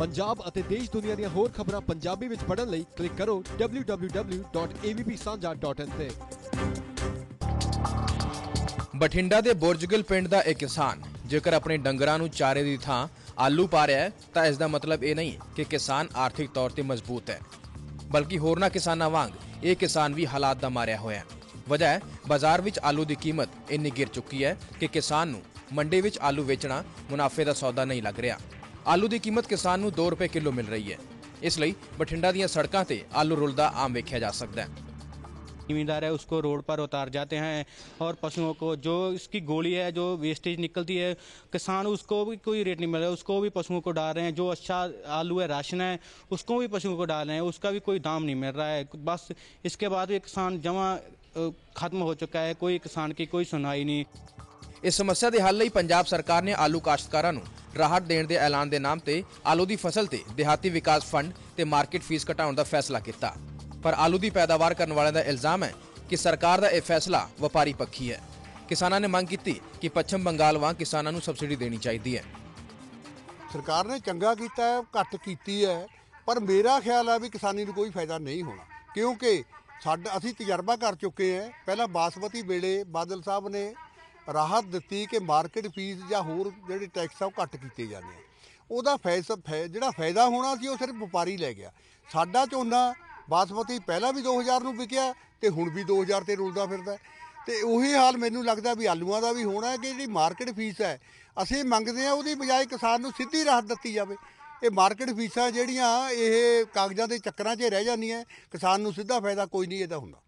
ਪੰਜਾਬ ਅਤੇ ਦੇਸ਼ ਦੁਨੀਆ ਦੀਆਂ ਹੋਰ ਖਬਰਾਂ ਪੰਜਾਬੀ ਵਿੱਚ ਪੜ੍ਹਨ ਲਈ ਕਲਿੱਕ ਕਰੋ www.avpsanja.in ਤੇ। ਬਠਿੰਡਾ ਦੇ ਬੁਰਜਗਲ ਪਿੰਡ ਦਾ ਇੱਕ ਕਿਸਾਨ, ਜੇਕਰ ਆਪਣੇ ਡੰਗਰਾਂ ਨੂੰ ਚਾਰੇ ਦੀ ਥਾਂ ਆਲੂ ਪਾ ਰਿਹਾ ਹੈ, ਤਾਂ ਇਸ ਦਾ ਮਤਲਬ ਇਹ ਨਹੀਂ ਕਿ ਕਿਸਾਨ ਆਰਥਿਕ ਤੌਰ ਤੇ ਮਜ਼ਬੂਤ ਹੈ। ਬਲਕਿ ਹੋਰਨਾਂ ਕਿਸਾਨਾਂ ਵਾਂਗ ਇਹ ਕਿਸਾਨ ਵੀ ਹਾਲਾਤ ਦਾ ਮਾਰਿਆ ਹੋਇਆ ਹੈ। ਵਜ੍ਹਾ ਹੈ, ਬਾਜ਼ਾਰ ਵਿੱਚ ਆਲੂ ਦੀ ਕੀਮਤ ਇੰਨੀ ਗਿਰ ਚੁੱਕੀ ਹੈ ਕਿ ਕਿਸਾਨ ਨੂੰ ਮੰਡੀ ਵਿੱਚ ਆਲੂ ਵੇਚਣਾ ਮੁਨਾਫੇ ਦਾ ਸੌਦਾ ਨਹੀਂ ਲੱਗ ਰਿਹਾ। ਆਲੂ ਦੀ ਕੀਮਤ ਕਿਸਾਨ ਨੂੰ 2 ਰੁਪਏ ਕਿਲੋ ਮਿਲ ਰਹੀ ਹੈ ਇਸ ਲਈ ਬਠਿੰਡਾ ਦੀਆਂ ਸੜਕਾਂ ਤੇ ਆਲੂ ਰੁਲਦਾ ਆਮ ਵੇਖਿਆ ਜਾ ਸਕਦਾ ਹੈ जिमीदार है उसको रोड पर उतार जाते हैं और पशुओं को जो इसकी गोली है जो वेस्टेज निकलती है किसान उसको भी कोई रेट नहीं मिल रहा उसको भी पशुओं को डाल रहे हैं जो अच्छा आलू है राशन है उसको भी पशुओं को डाल रहे हैं उसका भी कोई दाम नहीं मिल रहा है बस इसके बाद भी किसान जमा अ, खत्म हो चुका है कोई किसान की कोई सुनवाई नहीं ਇਸ ਸਮੱਸਿਆ ਦੇ ਹੱਲ ਲਈ ਪੰਜਾਬ ਸਰਕਾਰ ਨੇ ਆਲੂ ਕਾਸ਼ਤਕਾਰਾਂ ਨੂੰ ਰਾਹਤ ਦੇਣ ਦੇ ਐਲਾਨ ਦੇ ਨਾਮ ਤੇ ਆਲੂ ਦੀ ਫਸਲ ਤੇ ਦਿਹਾਤੀ ਵਿਕਾਸ ਫੰਡ ਤੇ ਮਾਰਕੀਟ ਫੀਸ ਘਟਾਉਣ ਦਾ ਫੈਸਲਾ ਕੀਤਾ। ਪਰ ਆਲੂ ਦੀ ਪੈਦਾਵਾਰ ਕਰਨ ਵਾਲਿਆਂ ਦਾ ਇਲਜ਼ਾਮ ਹੈ ਕਿ ਸਰਕਾਰ ਦਾ ਇਹ ਫੈਸਲਾ ਵਪਾਰੀ ਪੱਖੀ ਹੈ। ਕਿਸਾਨਾਂ ਨੇ ਮੰਗ ਕੀਤੀ ਕਿ ਪੱਛਮ ਬੰਗਾਲ ਵਾਂਗ ਕਿਸਾਨਾਂ ਨੂੰ ਸਬਸਿਡੀ ਦੇਣੀ ਚਾਹੀਦੀ ਹੈ। ਸਰਕਾਰ ਨੇ ਚੰਗਾ ਕੀਤਾ ਹੈ, ਘੱਟ ਕੀਤੀ ਹੈ, ਪਰ ਮੇਰਾ ਖਿਆਲ ਹੈ ਵੀ ਕਿਸਾਨੀ ਨੂੰ ਕੋਈ ਫਾਇਦਾ ਨਹੀਂ ਹੋਣਾ। ਕਿਉਂਕਿ ਸਾਡਾ ਅਸੀਂ ਤਜਰਬਾ ਕਰ ਚੁੱਕੇ ਹਾਂ। ਪਹਿਲਾਂ ਬਾਸਮਤੀ ਵੇਲੇ ਬਾਦਲ ਸਾਹਿਬ ਨੇ ਰਾਹਤ ਦਿੱਤੀ ਕਿ ਮਾਰਕੀਟ ਫੀਸ ਜਾਂ ਹੋਰ ਜਿਹੜੇ ਟੈਕਸ ਆ ਉਹ ਘੱਟ ਕੀਤੇ ਜਾਂਦੇ ਆ। ਉਹਦਾ ਫੈਸ, ਫੈ- ਜਿਹੜਾ ਫਾਇਦਾ ਹੋਣਾ ਸੀ ਉਹ ਸਿਰਫ ਵਪਾਰੀ ਲੈ ਗਿਆ। ਸਾਡਾ ਝੋਨਾ ਬਾਸਮਤੀ ਪਹਿਲਾਂ ਵੀ 2000 ਨੂੰ ਵਿਕਿਆ ਤੇ ਹੁਣ ਵੀ 2000 ਤੇ ਰੁਲਦਾ ਫਿਰਦਾ। ਹੈ। ਤੇ ਉਹੀ ਹਾਲ ਮੈਨੂੰ ਲੱਗਦਾ ਵੀ ਆਲੂਆਂ ਦਾ ਵੀ ਹੋਣਾ ਕਿ ਜਿਹੜੀ ਮਾਰਕੀਟ ਫੀਸ ਹੈ, ਅਸੀਂ ਮੰਗਦੇ ਆ ਉਹਦੀ ਬਜਾਏ ਕਿਸਾਨ ਨੂੰ ਸਿੱਧੀ ਰਾਹਤ ਦਿੱਤੀ ਜਾਵੇ। ਇਹ ਮਾਰਕੀਟ ਫੀਸਾਂ ਜਿਹੜੀਆਂ, ਇਹ ਕਾਗਜ਼ਾਂ ਦੇ ਚੱਕਰਾਂ 'ਚ ਰਹਿ ਜਾਂਦੀਆਂ, ਕਿਸਾਨ ਨੂੰ ਸਿੱਧਾ ਫਾਇਦਾ ਕੋਈ ਨਹੀਂ ਇਹਦਾ ਹੁੰਦਾ।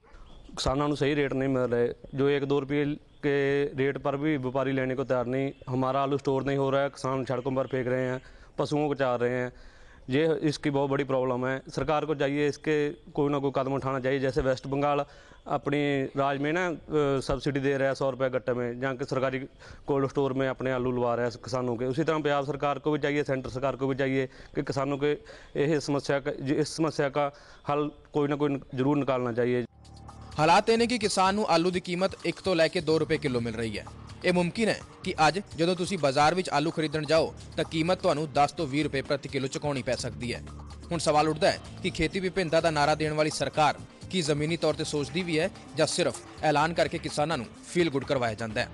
किसानों को सही रेट नहीं मिल रहे जो एक दो रुपये के रेट पर भी व्यापारी लेने को तैयार नहीं हमारा आलू स्टोर नहीं हो रहा है किसान सड़कों पर फेंक रहे हैं पशुओं को चार रहे हैं ये इसकी बहुत बड़ी प्रॉब्लम है सरकार को चाहिए इसके कोई ना कोई कदम उठाना चाहिए जैसे वेस्ट बंगाल अपनी राज में ना अ, सब्सिडी दे रहा है सौ रुपये गट्टे में जहाँ के सरकारी कोल्ड स्टोर में अपने आलू लगा रहा है किसानों के उसी तरह पंजाब सरकार को भी चाहिए सेंटर सरकार को भी चाहिए कि किसानों के यह समस्या का इस समस्या का हल कोई ना कोई जरूर निकालना चाहिए ਹਾਲਾਤ ਇਹ ਨੇ ਕਿ ਕਿਸਾਨ ਨੂੰ ਆਲੂ ਦੀ ਕੀਮਤ 1 ਤੋਂ ਲੈ ਕੇ 2 ਰੁਪਏ ਕਿਲੋ ਮਿਲ ਰਹੀ ਹੈ। ਇਹ ਮੁਮਕਿਨ ਹੈ ਕਿ ਅੱਜ ਜਦੋਂ ਤੁਸੀਂ ਬਾਜ਼ਾਰ ਵਿੱਚ ਆਲੂ ਖਰੀਦਣ ਜਾਓ, ਤਾਂ ਕੀਮਤ ਤੁਹਾਨੂੰ 10 ਤੋਂ 20 ਰੁਪਏ ਪ੍ਰਤੀ ਕਿਲੋ ਚੁਕਾਉਣੀ ਪੈ ਸਕਦੀ ਹੈ। ਹੁਣ ਸਵਾਲ ਉੱਠਦਾ ਹੈ ਕਿ ਖੇਤੀ ਵਿਭਿੰਨਤਾ ਦਾ ਨਾਰਾ ਦੇਣ ਵਾਲੀ ਸਰਕਾਰ ਕੀ ਜ਼ਮੀਨੀ ਤੌਰ ਤੇ ਸੋਚਦੀ ਵੀ ਹੈ ਜਾਂ ਸਿਰਫ ਐਲਾਨ ਕਰਕੇ ਕਿਸਾਨਾਂ ਨੂੰ ਫੀਲ ਗੁੱਡ ਕਰਵਾਇਆ ਜਾਂਦਾ ਹੈ?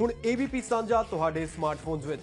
ਹੁਣ AVP ਸਾਂਝਾ ਤੁਹਾਡੇ ਸਮਾਰਟਫੋਨਸ ਵਿੱਚ।